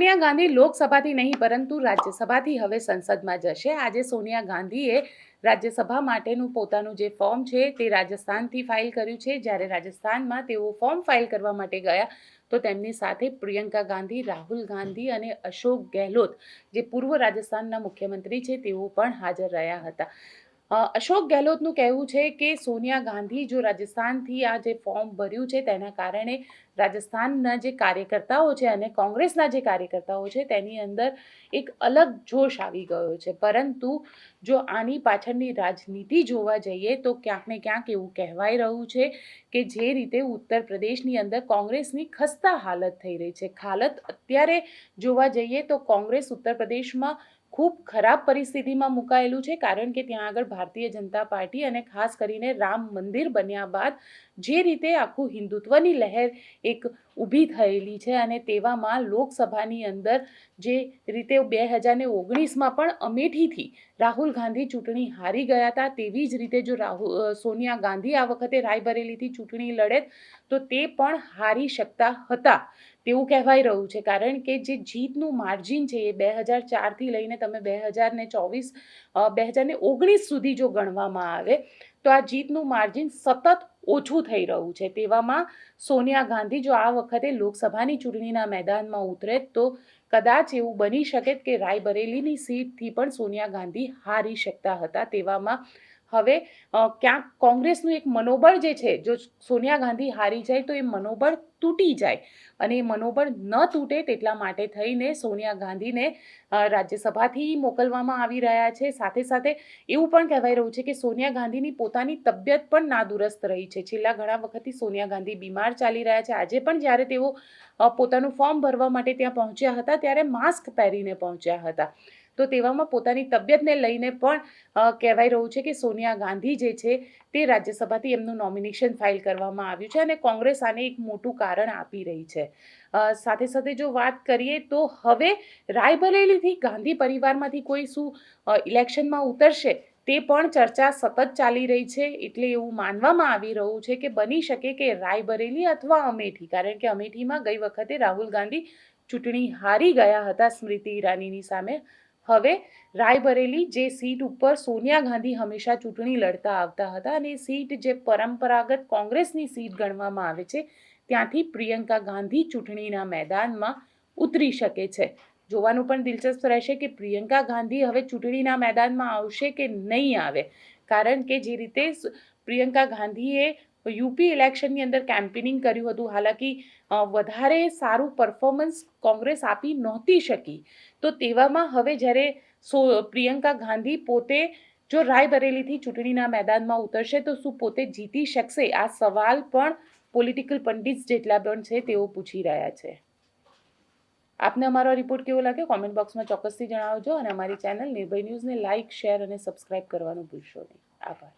સોનિયા ગાંધી લોકસભાથી નહીં, પરંતુ રાજ્યસભાથી હવે સંસદમાં જશે. આજે સોનિયા ગાંધીએ રાજ્યસભા માટેનું પોતાનું જે ફોર્મ છે તે રાજસ્થાનથી ફાઇલ કર્યું છે. જ્યારે રાજસ્થાનમાં તેઓ ફોર્મ ફાઇલ કરવા માટે ગયા, તો તેમની સાથે પ્રિયંકા ગાંધી, રાહુલ ગાંધી અને અશોક ગેહલોત, જે પૂર્વ રાજસ્થાનના મુખ્યમંત્રી છે, તેઓ પણ હાજર રહ્યા હતા. અશોક ગેહલોતનું કહેવું છે કે સોનિયા ગાંધી જો રાજસ્થાનથી આ જે ફોર્મ ભર્યું છે તેના કારણે રાજસ્થાનના જે કાર્યકર્તાઓ છે અને કોંગ્રેસના જે કાર્યકર્તાઓ છે તેની અંદર એક અલગ જોશ આવી ગયો છે. પરંતુ જો આની પાછળની રાજનીતિ જોવા જઈએ તો ક્યાંક ને ક્યાંક એવું કહેવાય રહ્યું છે કે જે રીતે ઉત્તર પ્રદેશની અંદર કોંગ્રેસની ખસ્તા હાલત થઈ રહી છે. હાલત અત્યારે જોવા જઈએ તો કોંગ્રેસ ઉત્તર પ્રદેશમાં ખૂબ ખરાબ પરિસ્થિતિમાં મુકાયેલું છે, કારણ કે ત્યાં આગળ ભારતીય જનતા પાર્ટી અને ખાસ કરીને રામ મંદિર બન્યા બાદ જે રીતે આખું હિન્દુત્વની લહેર એક ઊભી થયેલી છે અને તેવામાં લોકસભાની અંદર જે રીતે બે હજારને ઓગણીસમાં પણ અમેઠીથી રાહુલ ગાંધી ચૂંટણી હારી ગયા હતા, તેવી જ રીતે જો રાહુલ સોનિયા ગાંધી આ વખતે રાયબરેલીથી ચૂંટણી લડે તો તે પણ હારી શકતા હતા. તેવું કહેવાય રહ્યું છે. કારણ કે જે જીતનું માર્જિન છે એ બે હજાર ચારથી લઈને તમે બે હજાર ને ચોવીસ બે હજાર ઓગણીસ સુધી જો ગણવામાં આવે તો આ જીતનું માર્જિન સતત ઓછું થઈ રહ્યું છે. તેવામાં સોનિયા ગાંધી જો આ વખતે લોકસભાની ચૂંટણીના મેદાનમાં ઉતરે તો કદાચ એવું બની શકે કે રાયબરેલીની સીટથી પણ સોનિયા ગાંધી હારી શકતા હતા. તેવામાં હવે ક્યાંક કોંગ્રેસનું એક મનોબળ જે છે, જો સોનિયા ગાંધી હારી જાય તો એ મનોબળ તૂટી જાય અને એ મનોબળ ન તૂટે તેટલા માટે થઈને સોનિયા ગાંધીને રાજ્યસભાથી મોકલવામાં આવી રહ્યા છે. સાથે સાથે એવું પણ કહેવાય રહ્યું છે કે સોનિયા ગાંધીની પોતાની તબિયત પણ નાદુરસ્ત રહી છે. છેલ્લા ઘણા વખતથી સોનિયા ગાંધી બીમાર ચાલી રહ્યા છે. આજે પણ જ્યારે તેઓ પોતાનું ફોર્મ ભરવા માટે ત્યાં પહોંચ્યા હતા, ત્યારે માસ્ક પહેરીને પહોંચ્યા હતા. તો તેવામાં પોતાની તબિયતને લઈને પણ કહેવાઈ રહ્યું છે કે સોનિયા ગાંધી જે છે તે રાજ્યસભાથી એમનું નોમિનેશન ફાઇલ કરવામાં આવ્યું છે અને કોંગ્રેસ આને એક મોટું કારણ આપી રહી છે. સાથે સાથે જો વાત કરીએ તો હવે રાયબરેલીથી ગાંધી પરિવારમાંથી કોઈ શું ઇલેક્શનમાં ઉતરશે તે પણ ચર્ચા સતત ચાલી રહી છે એટલે એવું માનવામાં આવી રહ્યું છે કે બની શકે કે રાયબરેલી અથવા અમેઠી, કારણ કે અમેઠીમાં ગઈ વખતે રાહુલ ગાંધી ચૂંટણી હારી ગયા હતા સ્મૃતિ ઈરાનીની સામે. હવે રાયબરેલી જે સીટ ઉપર સોનિયા ગાંધી હંમેશા ચૂંટણી લડતા આવતા હતા અને સીટ જે પરંપરાગત કોંગ્રેસની સીટ ગણવામાં આવે છે, ત્યાંથી પ્રિયંકા ગાંધી ચૂંટણીના મેદાનમાં ઉતરી શકે છે. જોવાનું પણ દિલચસ્પ રહેશે કે પ્રિયંકા ગાંધી હવે ચૂંટણીના મેદાનમાં આવશે કે નહીં આવે. કારણ કે જે રીતે પ્રિયંકા ગાંધીએ યુપી ઇલેક્શનની અંદર કેમ્પેનિંગ કર્યું હતું. હાલાકી વધારે સારું પરફોર્મન્સ કોંગ્રેસ આપી નહોતી શકી. તો તેવામાં હવે જ્યારે સો, પ્રિયંકા ગાંધી પોતે જો રાયબરેલીથી ચૂંટણીના મેદાનમાં ઉતરશે, તો શું પોતે જીતી શકશે? આ સવાલ પણ પોલિટિકલ પંડિત જેટલા પણ છે તેઓ પૂછી રહ્યા છે. આપને અમારો રિપોર્ટ કેવો લાગ્યો? કોમેન્ટ બોક્સમાં ચોક્કસથી જણાવજો અને અમારી ચેનલ નિર્ભય ન્યૂઝને લાઇક શેર અને સબસ્ક્રાઇબ કરવાનું ભૂલશો નહીં. આભાર.